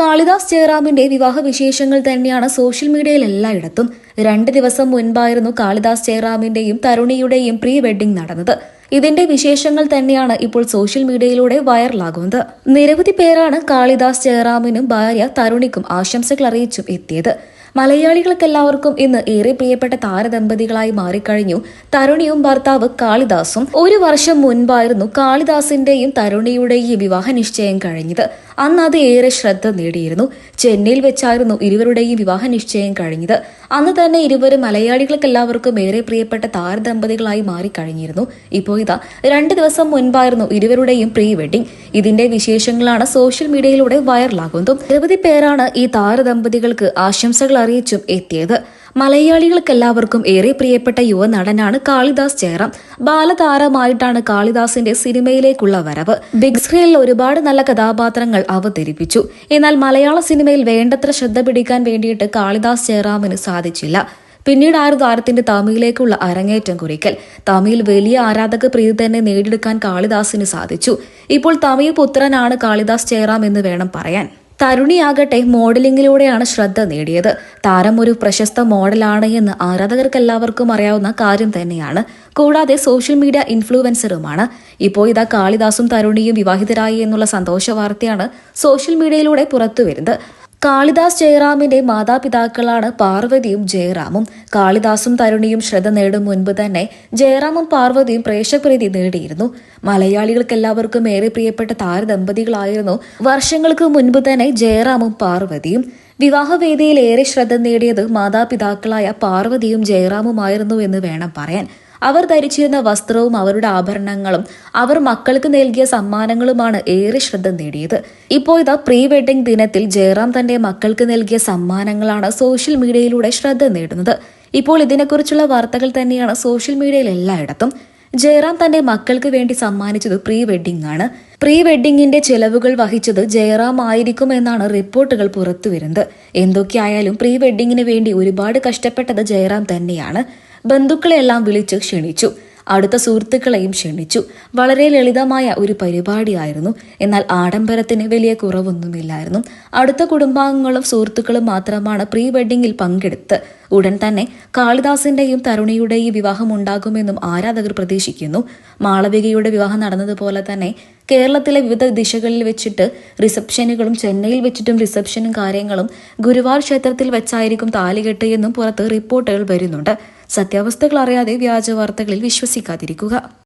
കാളിദാസ് ജയറാമിന്റെ വിവാഹ വിശേഷങ്ങൾ തന്നെയാണ് സോഷ്യൽ മീഡിയയിൽ എല്ലായിടത്തും. രണ്ട് ദിവസം മുൻപായിരുന്നു കാളിദാസ് ജയറാമിന്റെയും തരുണിയുടെയും പ്രീ വെഡിംഗ് നടന്നത്. ഇതിന്റെ വിശേഷങ്ങൾ തന്നെയാണ് ഇപ്പോൾ സോഷ്യൽ മീഡിയയിലൂടെ വൈറലാകുന്നത്. നിരവധി പേരാണ് കാളിദാസ് ജയറാമിനും ഭാര്യ തരുണിക്കും ആശംസകൾ അറിയിച്ചും എത്തിയത്. മലയാളികൾക്കെല്ലാവർക്കും ഇന്ന് ഏറെ പ്രിയപ്പെട്ട താരദമ്പതികളായി മാറിക്കഴിഞ്ഞു. തരുണിയും ഭർത്താവ് കാളിദാസും ഒരു വർഷം മുൻപായിരുന്നു കാളിദാസിന്റെയും തരുണിയുടെയും വിവാഹ നിശ്ചയം കഴിഞ്ഞത്. അന്ന് അത് ഏറെ ശ്രദ്ധ നേടിയിരുന്നു. ചെന്നൈയിൽ വെച്ചായിരുന്നു ഇരുവരുടെയും വിവാഹ നിശ്ചയം കഴിഞ്ഞത്. അന്ന് തന്നെ ഇരുവരും മലയാളികൾക്കെല്ലാവർക്കും ഏറെ പ്രിയപ്പെട്ട താരദമ്പതികളായി മാറിക്കഴിഞ്ഞിരുന്നു. ഇപ്പോൾ ഇതാ രണ്ട് ദിവസം മുൻപായിരുന്നു ഇരുവരുടെയും പ്രീ വെഡിംഗ് ഇതിന്റെ വിശേഷങ്ങളാണ് സോഷ്യൽ മീഡിയയിലൂടെ വൈറലാകുന്നതും. നിരവധി പേരാണ് ഈ താരദമ്പതികൾക്ക് ആശംസകൾ അറിയിച്ചും എത്തിയത്. മലയാളികൾക്കെല്ലാവർക്കും ഏറെ പ്രിയപ്പെട്ട യുവനടനാണ് കാളിദാസ് ജയറാം ബാലതാരമായിട്ടാണ് കാളിദാസിന്റെ സിനിമയിലേക്കുള്ള വരവ്. ബിഗ് സ്ക്രീനിൽ ഒരുപാട് നല്ല കഥാപാത്രങ്ങൾ അവതരിപ്പിച്ചു. എന്നാൽ മലയാള സിനിമയിൽ വേണ്ടത്ര ശ്രദ്ധ പിടിക്കാൻ വേണ്ടിയിട്ട് കാളിദാസ് ജയറാമിന് സാധിച്ചില്ല. പിന്നീട് ആറു താരത്തിന്റെ തമിഴിലേക്കുള്ള അരങ്ങേറ്റം കുറിക്കൽ. തമിഴിൽ വലിയ ആരാധക പ്രീതി തന്നെ നേടിയെടുക്കാൻ കാളിദാസിന് സാധിച്ചു. ഇപ്പോൾ തമിഴ് പുത്രനാണ് കാളിദാസ് ജയറാം എന്ന് വേണം പറയാൻ. തരുണിയാകട്ടെ മോഡലിംഗിലൂടെയാണ് ശ്രദ്ധ നേടിയത്. താരം ഒരു പ്രശസ്ത മോഡലാണ് എന്ന് ആരാധകർക്കെല്ലാവർക്കും അറിയാവുന്ന കാര്യം തന്നെയാണ്. കൂടാതെ സോഷ്യൽ മീഡിയ ഇൻഫ്ലുവൻസറുമാണ്. ഇപ്പോൾ ഇതാ കാളിദാസും തരുണിയും വിവാഹിതരായി എന്നുള്ള സന്തോഷ വാർത്തയാണ് സോഷ്യൽ മീഡിയയിലൂടെ പുറത്തുവരുന്നത്. കാളിദാസ് ജയറാമിന്റെ മാതാപിതാക്കളാണ് പാർവതിയും ജയറാമും. കാളിദാസും തരുണിയും ശ്രദ്ധ നേടും മുൻപ് തന്നെ ജയറാമും പാർവതിയും പ്രേക്ഷകപ്രീതി നേടിയിരുന്നു. മലയാളികൾക്കെല്ലാവർക്കും ഏറെ പ്രിയപ്പെട്ട താരദമ്പതികളായിരുന്നു. വർഷങ്ങൾക്ക് മുൻപ് തന്നെ ജയറാമും പാർവതിയും. വിവാഹവേദിയിൽ ഏറെ ശ്രദ്ധ നേടിയത് മാതാപിതാക്കളായ പാർവതിയും ജയറാമുമായിരുന്നു എന്ന് വേണം പറയാൻ. അവർ ധരിച്ചിരുന്ന വസ്ത്രവും അവരുടെ ആഭരണങ്ങളും അവർ മക്കൾക്ക് നൽകിയ സമ്മാനങ്ങളുമാണ് ഏറെ ശ്രദ്ധ നേടിയത്. ഇപ്പോൾ ഇതാ പ്രീ വെഡിംഗ് ദിനത്തിൽ ജയറാം തന്റെ മക്കൾക്ക് നൽകിയ സമ്മാനങ്ങളാണ് സോഷ്യൽ മീഡിയയിലൂടെ ശ്രദ്ധ നേടുന്നത്. ഇപ്പോൾ ഇതിനെക്കുറിച്ചുള്ള വാർത്തകൾ തന്നെയാണ് സോഷ്യൽ മീഡിയയിൽ എല്ലായിടത്തും. ജയറാം തന്റെ മക്കൾക്ക് വേണ്ടി സമ്മാനിച്ചത് പ്രീ വെഡിംഗ് ആണ്. പ്രീ വെഡിങ്ങിന്റെ ചെലവുകൾ വഹിച്ചത് ജയറാം ആയിരിക്കും എന്നാണ് റിപ്പോർട്ടുകൾ പുറത്തുവരുന്നത്. എന്തൊക്കെയായാലും പ്രീ വെഡിങ്ങിന് വേണ്ടി ഒരുപാട് കഷ്ടപ്പെട്ടത് ജയറാം തന്നെയാണ്. ബന്ധുക്കളെല്ലാം വിളിച്ച് ക്ഷണിച്ചു. അടുത്ത സുഹൃത്തുക്കളെയും ക്ഷണിച്ചു. വളരെ ലളിതമായ ഒരു പരിപാടിയായിരുന്നു. എന്നാൽ ആഡംബരത്തിന് വലിയ കുറവൊന്നുമില്ലായിരുന്നു. അടുത്ത കുടുംബാംഗങ്ങളും സുഹൃത്തുക്കളും മാത്രമാണ് പ്രീ വെഡിങ്ങിൽ പങ്കെടുത്ത്. ഉടൻ തന്നെ കാളിദാസിന്റെയും തരുണിയുടെയും വിവാഹം ഉണ്ടാകുമെന്നും ആരാധകർ പ്രതീക്ഷിക്കുന്നു. മാളവികയുടെ വിവാഹം നടന്നതുപോലെ തന്നെ കേരളത്തിലെ വിവിധ ദിശകളിൽ വെച്ചിട്ട് റിസപ്ഷനുകളും ചെന്നൈയിൽ വെച്ചിട്ടും റിസപ്ഷനും കാര്യങ്ങളും ഗുരുവാർ ക്ഷേത്രത്തിൽ വെച്ചായിരിക്കും താലികെട്ട് എന്നും പുറത്ത് റിപ്പോർട്ടുകൾ വരുന്നുണ്ട്. സത്യാവസ്ഥകൾ അറിയാതെ വ്യാജ വാർത്തകളിൽ വിശ്വസിക്കാതിരിക്കുക